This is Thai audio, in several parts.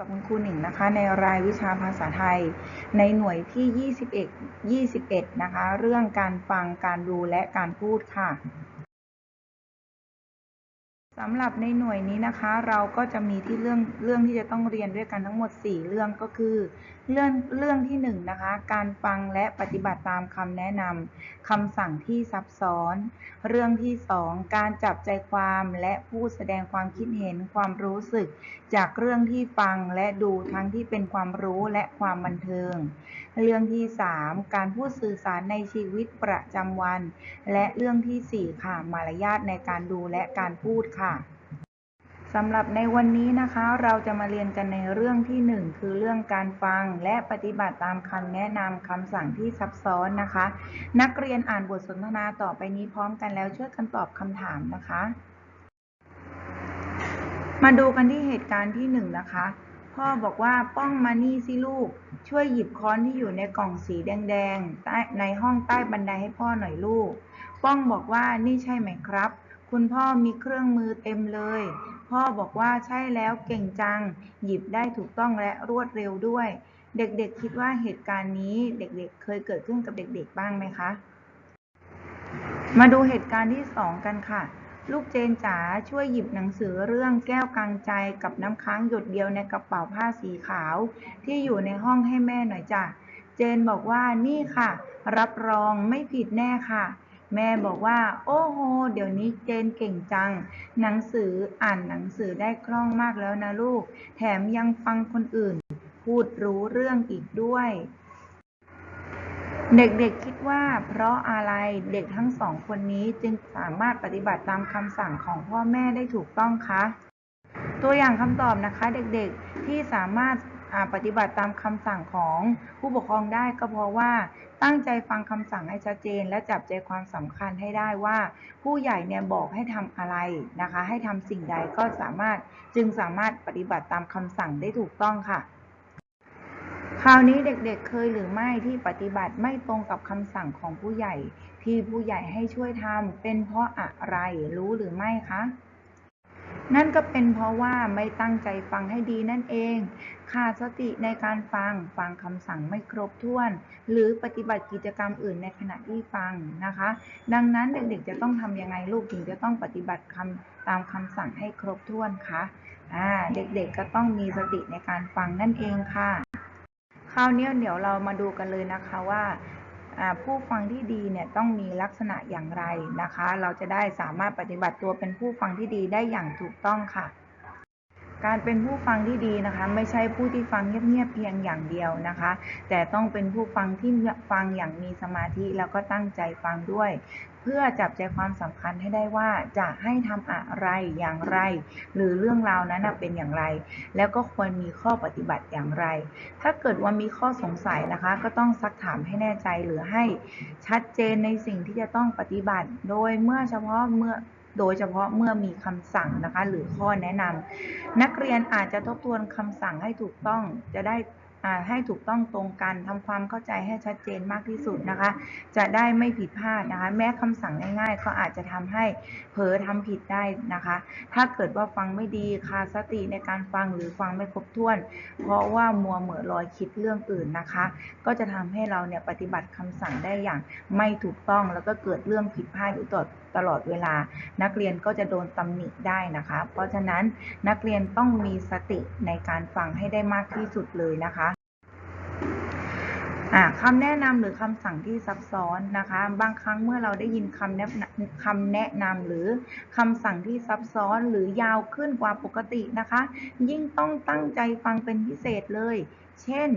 กับคุณครูหนิงนะคะ ในรายวิชาภาษาไทย ในหน่วยที่ 21 21 นะคะ เรื่องการฟังการดูและการพูดค่ะสำหรับในหน่วยนี้นะคะ เราก็จะมีที่เรื่องเรื่องที่จะต้องเรียนด้วยกันทั้งหมด 4 เรื่องก็คือเรื่องเรื่องที่1นนะคะ การฟังและปฏิบัติตามคำแนะนำคำสั่งที่ซับซ้อน เรื่องที่ 2 การจับใจความและพูดแสดงความคิดเห็นความรู้สึก จากเรื่องที่ฟังและดูทั้งที่เป็นความรู้และความบันเทิง เรื่องที่ 3 การพูดสื่อสารในชีวิตประจำวัน และเรื่องที่ 4 ค่ะ มารยาทในการดูและการพูดค่ะ สำหรับในวันนี้นะคะ เราจะมาเรียนกันในเรื่องที่ 1 คือเรื่องการฟังและปฏิบัติตามคำแนะนำคำสั่งที่ซับซ้อนนะคะ นักเรียนอ่านบทสนทนาต่อไปนี้พร้อมกันแล้วช่วยกันตอบคำถามนะคะ มาดูกันที่เหตุการณ์ที่ 1 นะคะ พ่อบอกว่าป้องมานี่สิลูก ช่วยหยิบค้อนที่อยู่ในกล่องสีแดงๆใต้ในห้องใต้บันไดให้พ่อหน่อยลูก ป้องบอกว่านี่ใช่ไหมครับ คุณพ่อมีเครื่องมือเต็มเลย พ่อบอกว่าใช่แล้วเก่งจัง หยิบได้ถูกต้องและรวดเร็วด้วย เด็กๆคิดว่าเหตุการณ์นี้เด็กๆเคยเกิดขึ้นกับเด็กๆบ้างไหมคะ มาดูเหตุการณ์ที่สองกันค่ะ ลูกเจนจ๋าช่วยหยิบหนังสือเรื่องแก้วกลางใจกับน้ำค้างหยดเดียวในกระเป๋าผ้าสีขาว ที่อยู่ในห้องให้แม่หน่อยจ้ะ เจนบอกว่านี่ค่ะ รับรองไม่ผิดแน่ค่ะ แม่บอกว่า โอ้โห เดี๋ยวนี้เจนเก่งจัง หนังสืออ่านหนังสือได้คล่องมากแล้วนะลูก แถมยังฟังคนอื่น พูดรู้เรื่องอีกด้วย เด็กๆคิดว่า เพราะอะไรเด็กทั้งสองคนนี้จึงสามารถปฏิบัติตามคำสั่งของพ่อแม่ได้ถูกต้องคะ ตัวอย่างคำตอบนะคะเด็กๆที่สามารถ ปฏิบัติตามคำสั่งของผู้ปกครองได้ก็เพราะว่าตั้งใจฟังคำสั่งให้ชัดเจน และจับใจความสำคัญให้ได้ว่า ผู้ใหญ่เนี่ยบอกให้ทำอะไรนะคะ ให้ทำสิ่งใดก็สามารถจึงสามารถปฏิบัติตามคำสั่งได้ถูกต้องค่ะ คราวนี้เด็กๆเคยหรือไม่ที่ปฏิบัติไม่ตรงกับคำสั่งของผู้ใหญ่ ที่ผู้ใหญ่ให้ช่วยทำเป็นเพราะอะไรรู้หรือไม่คะ นั่นก็เป็นเพราะว่าไม่ตั้งใจฟังให้ดีนั่นเอง ขาดสติในการฟัง ฟังคำสั่งไม่ครบถ้วน หรือปฏิบัติกิจกรรมอื่นในขณะที่ฟังนะคะ ดังนั้นเด็กๆจะต้องทำยังไงลูกถึงจะต้องปฏิบัติคำตามคำสั่งให้ครบถ้วนคะอ่าเด็กๆก็ต้องมีสติในการฟังนั่นเองค่ะคราวนี้เดี๋ยวเรามาดูกันเลยนะคะว่าอ่า ผู้ฟังที่ดีเนี่ยต้องมีลักษณะอย่างไรนะคะ เราจะได้สามารถปฏิบัติตัวเป็นผู้ฟังที่ดีได้อย่างถูกต้องค่ะ การเป็นผู้ฟังที่ดีนะคะ ไม่ใช่ผู้ที่ฟังเงียบๆเพียงอย่างเดียวนะคะ แต่ต้องเป็นผู้ฟังที่ฟังอย่างมีสมาธิแล้วก็ตั้งใจฟังด้วย เพื่อจับใจความสำคัญให้ได้ว่าจะให้ทำอะไรอย่างไร หรือเรื่องราวนั้นเป็นอย่างไร แล้วก็ควรมีข้อปฏิบัติอย่างไร ถ้าเกิดว่ามีข้อสงสัยนะคะ ก็ต้องซักถามให้แน่ใจหรือให้ชัดเจนในสิ่งที่จะต้องปฏิบัติ โดยเมื่อเฉพาะเมื่อ โดยเฉพาะเมื่อมีคำสั่งนะคะ หรือข้อแนะนำนักเรียนอาจจะทบทวนคำสั่งให้ถูกต้องจะได้ ให้ถูกต้องตรงกันทำความเข้าใจให้ชัดเจนมากที่สุดนะคะ จะได้ไม่ผิดพลาดนะคะ แม้คำสั่งง่าย ๆ ก็อาจจะทำให้เผลอทำผิดได้นะคะ ถ้าเกิดว่าฟังไม่ดีขาดสติในการฟังหรือฟังไม่ครบถ้วน เพราะว่ามัวเหม่อลอยคิดเรื่องอื่นนะคะ ก็จะทำให้เราเนี่ยปฏิบัติคำสั่งได้อย่างไม่ถูกต้องแล้วก็เกิดเรื่องผิดพลาดอยู่ตลอดตลอดเวลา นักเรียนก็จะโดนตำหนิได้นะคะ เพราะฉะนั้นนักเรียนต้องมีสติในการฟังให้ได้มากที่สุดเลยนะคะ คำแนะนำหรือคำสั่งที่ซับซ้อนนะคะ บางครั้งเมื่อเราได้ยินคำแนะนำคำแนะนำหรือคำสั่งที่ซับซ้อนหรือยาวขึ้นกว่าปกตินะคะ ยิ่งต้องตั้งใจฟังเป็นพิเศษเลย เช่น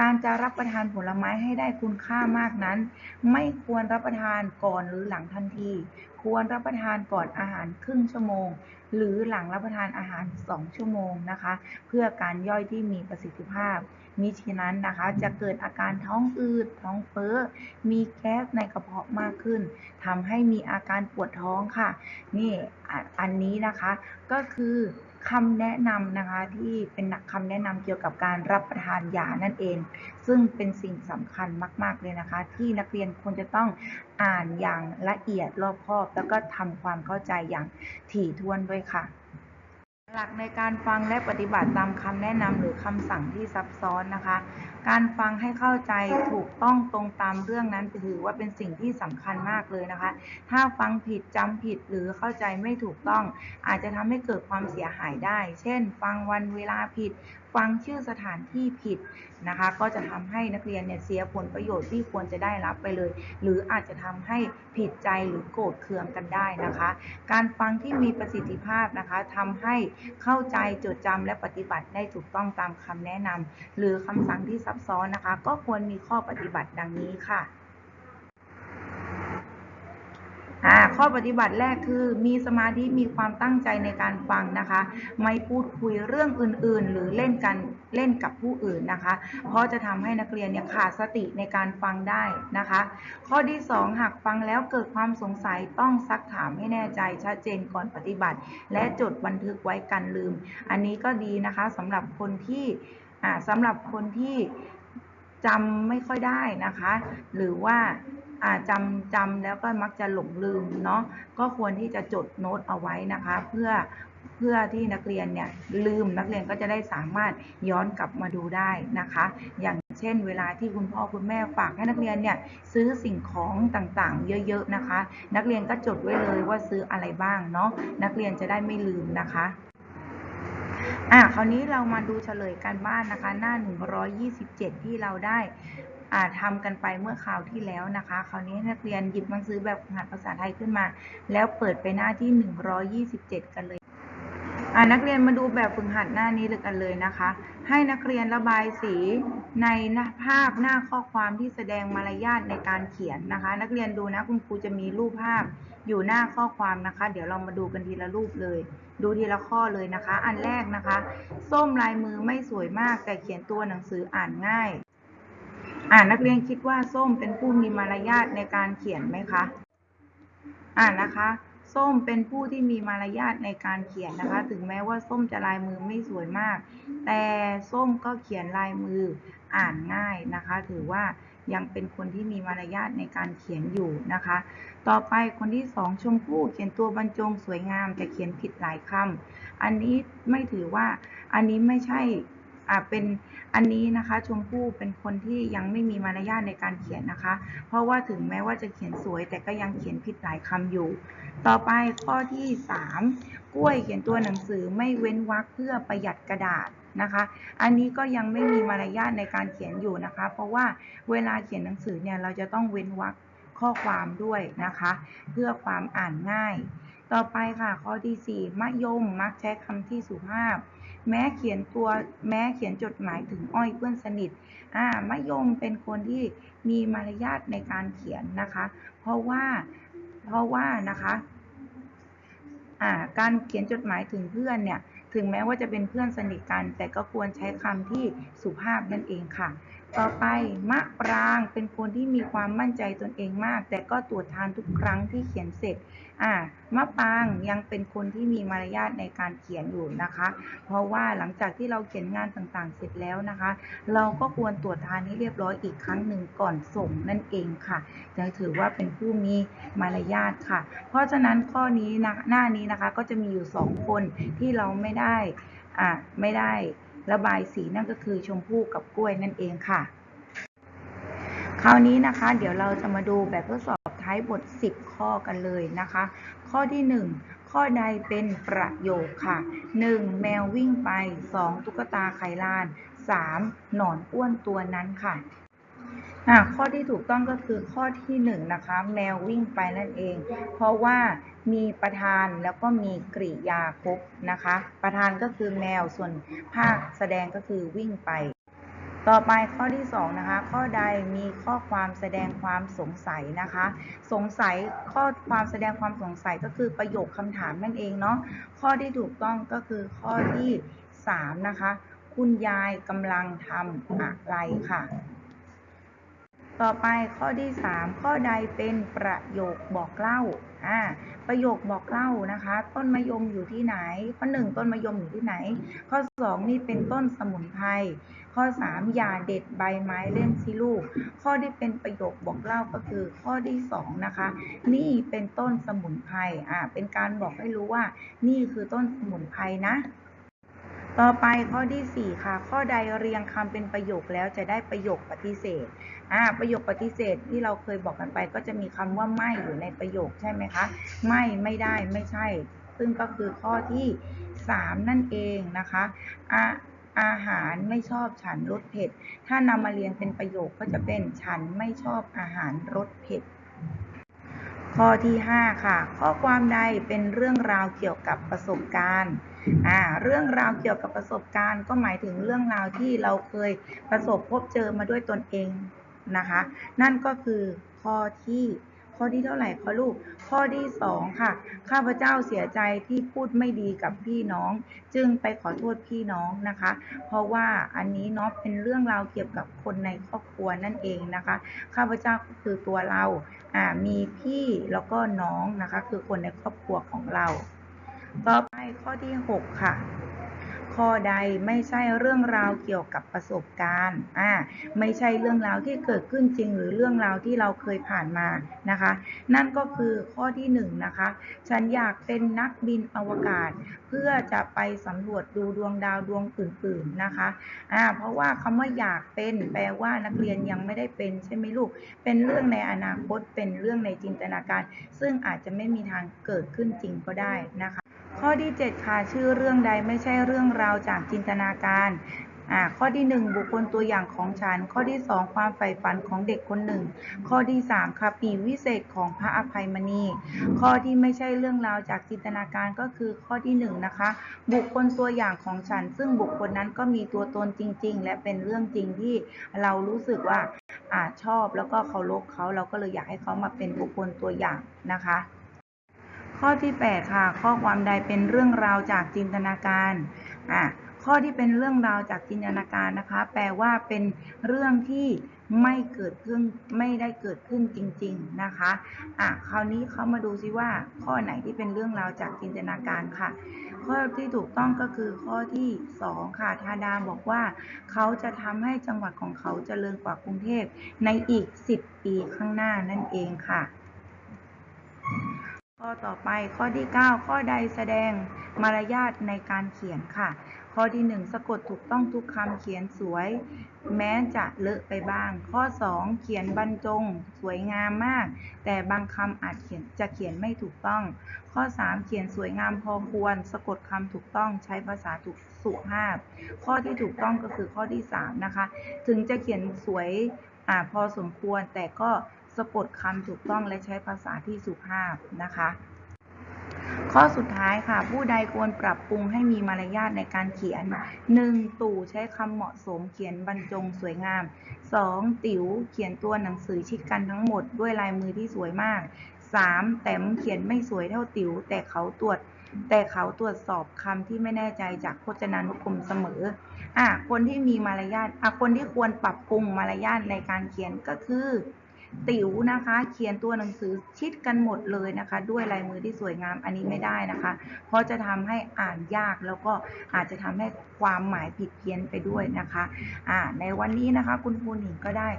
การจะรับประทานผลไม้ให้ได้คุณค่ามากนั้น ไม่ควรรับประทานก่อนหรือหลังทันที ควรรับประทานก่อนอาหารครึ่งชั่วโมง หรือหลังรับประทานอาหาร 2 ชั่วโมงนะคะ เพื่อการย่อยที่มีประสิทธิภาพ มิฉะนั้นนะคะ จะเกิดอาการท้องอืด ท้องเฟ้อ มีแก๊สในกระเพาะมากขึ้นทำให้มีอาการปวดท้องค่ะ นี่อันนี้นะคะก็คือคำแนะนำนะคะที่เป็นคำแนะนำเกี่ยวกับการรับประทานยานั่นเอง ซึ่งเป็นสิ่งสำคัญมาก ๆ เลยนะคะ ที่นักเรียนควรจะต้องอ่านอย่างละเอียดรอบคอบ แล้วก็ทำความเข้าใจอย่างถี่ถ้วนด้วยค่ะ หลักในการฟังและปฏิบัติตามคำแนะนำหรือคำสั่งที่ซับซ้อนนะคะ การฟังให้เข้าใจถูกต้องตรงตามเรื่องนั้นถือว่าเป็นสิ่งที่สำคัญมากเลยนะคะ ถ้าฟังผิดจำผิดหรือเข้าใจไม่ถูกต้อง อาจจะทำให้เกิดความเสียหายได้ เช่น ฟังวันเวลาผิดฟังชื่อสถานที่ผิดนะคะ ก็จะทำให้นักเรียนเนี่ยเสียผลประโยชน์ที่ควรจะได้รับไปเลย หรืออาจจะทำให้ผิดใจหรือโกรธเคืองกันได้นะคะ การฟังที่มีประสิทธิภาพนะคะทำให้เข้าใจจดจำและปฏิบัติได้ถูกต้องตามคำแนะนำหรือคำสั่งที่ซับซ้อนนะคะ ก็ควรมีข้อปฏิบัติดังนี้ค่ะ อ่า ข้อปฏิบัติแรกคือ มีสมาธิมีความตั้งใจในการฟังนะคะ ไม่พูดคุยเรื่องอื่นๆ หรือเล่นกันเล่นกับผู้อื่นนะคะ เพราะจะทำให้นักเรียนเนี่ยขาดสติในการฟังได้นะคะ ข้อที่ 2 หากฟังแล้วเกิดความสงสัยต้องซักถามให้แน่ใจชัดเจนก่อนปฏิบัติ และจดบันทึกไว้กันลืม อันนี้ก็ดีนะคะสำหรับคนที่อ่าสำหรับคนที่จำไม่ค่อยได้นะคะ หรือว่า จำจำแล้วก็มักจะหลงลืมเนาะก็ควรที่จะจดโน้ตเอาไว้นะคะ เพื่อเพื่อที่นักเรียนเนี่ยลืมนักเรียนก็จะได้สามารถย้อนกลับมาดูได้นะคะ อย่างเช่น เวลาที่คุณพ่อคุณแม่ฝากให้นักเรียนเนี่ยซื้อสิ่งของต่างๆ เยอะๆนะคะ นักเรียนก็จดไว้เลยว่าซื้ออะไรบ้างเนาะนักเรียนจะได้ไม่ลืมนะคะอะคราวนี้เรามาดูเฉลยการบ้านนะคะ หน้า 127 ที่เราได้ อ่าทำกันไปเมื่อคราวที่แล้วนะคะ คราวนี้นักเรียนหยิบหนังสือแบบฝึกหัดภาษาไทยขึ้นมา แล้วเปิดไปหน้าที่ 127 กันเลยนักเรียนมาดูแบบฝึกหัดหน้านี้เลยกันเลยนะคะ ให้นักเรียนระบายสีในหน้าภาพหน้าข้อความที่แสดงมารยาทในการเขียนนะคะ นักเรียนดูนะคุณครูจะมีรูปภาพอยู่หน้าข้อความนะคะ เดี๋ยวเรามาดูกันทีละรูปเลย ดูทีละข้อเลยนะคะ อันแรกนะคะ ส้มลายมือไม่สวยมากแต่เขียนตัวหนังสืออ่านง่าย อ่านักเรียนคิดว่าส้มเป็นผู้มีมารยาทในการเขียนไหมคะ อ่านะคะ ส้มเป็นผู้ที่มีมารยาทในการเขียนนะคะ ถึงแม้ว่าส้มจะลายมือไม่สวยมาก แต่ส้มก็เขียนลายมืออ่านง่ายนะคะ ถือว่ายังเป็นคนที่มีมารยาทในการเขียนอยู่นะคะ ต่อไปคนที่สองชมพู่เขียนตัวบรรจงสวยงามแต่เขียนผิดหลายคำอันนี้ไม่ถือว่าอันนี้ไม่ใช่ เป็นอันนี้นะคะชมพู่เป็นคนที่ยังไม่มีมารยาทในการเขียนนะคะ เพราะว่าถึงแม้ว่าจะเขียนสวย แต่ก็ยังเขียนผิดหลายคำอยู่ ต่อไปข้อที่ 3 กล้วยเขียนตัวหนังสือไม่เว้นวรรคเพื่อประหยัดกระดาษนะคะ อันนี้ก็ยังไม่มีมารยาทในการเขียนอยู่นะคะ เพราะว่าเวลาเขียนหนังสือเนี่ยเราจะต้องเว้นวรรคข้อความด้วยนะคะ เพื่อความอ่านง่าย ต่อไปค่ะข้อที่ 4 มะยมมักใช้คำที่สุภาพ แม้เขียนตัวแม้เขียนจดหมายถึงอ้อยเพื่อนสนิทอ่ามะยมเป็นคนที่มีมารยาทในการเขียนนะคะ เพราะว่าเพราะว่านะคะอ่าการเขียนจดหมายถึงเพื่อนเนี่ยถึงแม้ว่าจะเป็นเพื่อนสนิทกัน แต่ก็ควรใช้คำที่สุภาพนั่นเองค่ะ ต่อไปมะปรางเป็นคนที่มีความมั่นใจตนเองมาก แต่ก็ตรวจทานทุกครั้งที่เขียนเสร็จอ่ามะปรางยังเป็นคนที่มีมารยาทในการเขียนอยู่นะคะ เพราะว่าหลังจากที่เราเขียนงานต่างๆ เสร็จแล้วนะคะ เราก็ควรตรวจทานให้เรียบร้อยอีกครั้งหนึ่งก่อนส่งนั่นเองค่ะจะถือว่าเป็นผู้มีมารยาทค่ะ เพราะฉะนั้นข้อนี้นะหน้านี้นะคะก็จะมีอยู่สองคนที่เราไม่ได้อ่าไม่ได้ ระบายสีนั่นก็คือชมพู่กับกล้วยนั่นเองค่ะ คราวนี้นะคะ เดี๋ยวเราจะมาดูแบบทดสอบท้ายบท 10 ข้อกันเลยนะคะ ข้อที่ 1 ข้อใดเป็นประโยคค่ะ 1. แมววิ่งไป 2. ตุ๊กตาไขลาน 3. หนอนอ้วนตัวนั้นค่ะอะ ข้อที่ถูกต้องก็คือข้อที่1นะคะแมววิ่งไปนั่นเอง เพราะว่ามีประธานแล้วก็มีกริยาครบนะคะ ประธานก็คือแมวส่วนภาคแสดงก็คือวิ่งไป ต่อไปข้อที่2นะคะข้อใดมีข้อความแสดงความสงสัยนะคะ สงสัยข้อความแสดงความสงสัยก็คือประโยคคำถามนั่นเองเนาะข้อที่ถูกต้องก็คือข้อที่3นะคะคุณยายกำลังทำอะไรค่ะ ต่อไปข้อที่ 3 ข้อใดเป็นประโยคบอกเล่าอ่าประโยคบอกเล่านะคะ ต้นมะยมอยู่ที่ไหน ข้อ 1 ต้นมะยมอยู่ที่ไหน ข้อ 2 นี่เป็นต้นสมุนไพรข้อ 3 อย่าเด็ดใบไม้เล่นสิลูก ข้อที่เป็นประโยคบอกเล่าก็คือข้อที่ 2 นะคะ นี่เป็นต้นสมุนไพรอ่าเป็นการบอกให้รู้ว่า นี่คือต้นสมุนไพรนะต่อไปข้อที่ 4 ค่ะ ข้อใดเรียงคำเป็นประโยคแล้วจะได้ประโยคปฏิเสธ อ่าประโยคปฏิเสธที่เราเคยบอกกันไป ก็จะมีคำว่าไม่อยู่ในประโยคใช่ไหมคะไม่ไม่ได้ไม่ใช่ ซึ่งก็คือข้อที่ 3 นั่นเองนะคะอาอาหารไม่ชอบฉันรสเผ็ด ถ้านำมาเรียงเป็นประโยคก็จะเป็นฉันไม่ชอบอาหารรสเผ็ดข้อที่ 5 ค่ะ ข้อความใดเป็นเรื่องราวเกี่ยวกับประสบการณ์อ่าเรื่องราวเกี่ยวกับประสบการณ์ ก็หมายถึงเรื่องราวที่เราเคยประสบพบเจอมาด้วยตนเอง นะคะ นั่นก็คือข้อที่ข้อที่เท่าไหร่คะลูก ข้อที่2ค่ะ ข้าพเจ้าเสียใจที่พูดไม่ดีกับพี่น้อง จึงไปขอโทษพี่น้องนะคะ เพราะว่าอันนี้เนาะเป็นเรื่องราวเกี่ยวกับคนในครอบครัวนั่นเองนะคะ ข้าพเจ้าก็คือตัวเราอ่ามีพี่แล้วก็น้องนะคะ คือคนในครอบครัวของเรา ต่อไปข้อที่ 6 ค่ะ ข้อใดไม่ใช่เรื่องราวเกี่ยวกับประสบการณ์อ่าไม่ใช่เรื่องราวที่เกิดขึ้นจริง หรือเรื่องราวที่เราเคยผ่านมานะคะ นั่นก็คือข้อที่1นงนะคะฉันอยากเป็นนักบินอวกาศ เพื่อจะไปสำรวจดูดวงดาวดวงอื่นๆนะคะอ่าเพราะว่าคำว่าอยากเป็นแปลว่านักเรียนยังไม่ได้เป็นใช่ไหมลูกเป็นเรื่องในอนาคตเป็นเรื่องในจินตนาการ ซึ่งอาจจะไม่มีทางเกิดขึ้นจริงก็ได้นะคะ ข้อที่ 7 ค่ะ ชื่อเรื่องใดไม่ใช่เรื่องราวจากจินตนาการอ่าข้อที่ 1 บุคคลตัวอย่างของฉัน ข้อที่ 2 ความใฝ่ฝันของเด็กคนหนึ่ง ข้อที่ 3 ค่ะปีวิเศษของพระอภัยมณี ข้อที่ไม่ใช่เรื่องราวจากจินตนาการก็คือข้อที่ 1 นะคะ บุคคลตัวอย่างของฉัน ซึ่งบุคคลนั้นก็มีตัวตนจริง ๆ และเป็นเรื่องจริงที่เรารู้สึกว่าอาชอบแล้วก็เคารพเขาเราก็เลยอยากให้เขามาเป็นบุคคลตัวอย่างนะคะ ข้อที่ 8 ค่ะ ข้อความใดเป็นเรื่องราวจากจินตนาการอะข้อที่เป็นเรื่องราวจากจินตนาการนะคะ แปลว่าเป็นเรื่องที่ไม่เกิดขึ้นไม่ได้เกิดขึ้นจริง ๆนะคะอะคราวนี้เขามาดูซิว่า ข้อไหนที่เป็นเรื่องราวจากจินตนาการค่ะ ข้อที่ถูกต้องก็คือข้อที่ 2 ค่ะธาดาบอกว่า เขาจะทำให้จังหวัดของเขาเจริญกว่ากรุงเทพในอีก 10 ปีข้างหน้านั่นเองค่ะ ข้อต่อไปข้อที่ 9 ข้อใดแสดงมารยาทในการเขียนค่ะ ข้อที่ 1 สะกดถูกต้องทุกคำเขียนสวย แม้จะเลอะไปบ้าง ข้อ 2 เขียนบรรจง สวยงามมาก แต่บางคำอาจเขียนจะเขียนไม่ถูกต้อง ข้อ 3 เขียนสวยงามพอควร สะกดคำถูกต้องใช้ภาษาถูกสุภาพ ข้อที่ถูกต้องก็คือข้อที่ 3 นะคะ ถึงจะเขียนสวยอพอสมควรแต่ก็ สะกดคำถูกต้องและใช้ภาษาที่สุภาพนะคะ ข้อสุดท้ายค่ะ ผู้ใดควรปรับปรุงให้มีมารยาทในการเขียน 1. ตู่ใช้คำเหมาะสมเขียนบรรจงสวยงาม 2. ติ๋วเขียนตัวหนังสือชิดกันทั้งหมดด้วยลายมือที่สวยมาก 3. แต้มเขียนไม่สวยเท่าติ๋วแต่เขาตรวจแต่เขาตรวจสอบคำที่ไม่แน่ใจจากพจนานุกรมเสมอ อะ คนที่มีมารยาท อะ คนที่ควรปรับปรุงมารยาทในการเขียนก็คือ ติ๋วนะคะ เขียนตัวหนังสือชิดกันหมดเลยนะคะ ด้วยลายมือที่สวยงามอันนี้ไม่ได้นะคะ เพราะจะทำให้อ่านยากแล้วก็อาจจะทำให้ความหมายผิดเพี้ยนไปด้วยนะคะอ่าในวันนี้นะคะ คุณครูหนิงก็ได้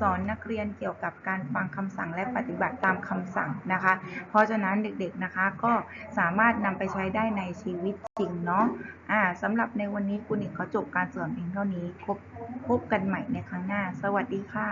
สอนนักเรียนเกี่ยวกับการฟังคำสั่งและปฏิบัติตามคำสั่งนะคะ เพราะฉะนั้นเด็กๆนะคะก็สามารถนำไปใช้ได้ในชีวิตจริงเนาะอ่าสำหรับในวันนี้คุณหนิงขอจบการสอนเพียงเท่านี้พบพบกันใหม่ในครั้งหน้า สวัสดีค่ะ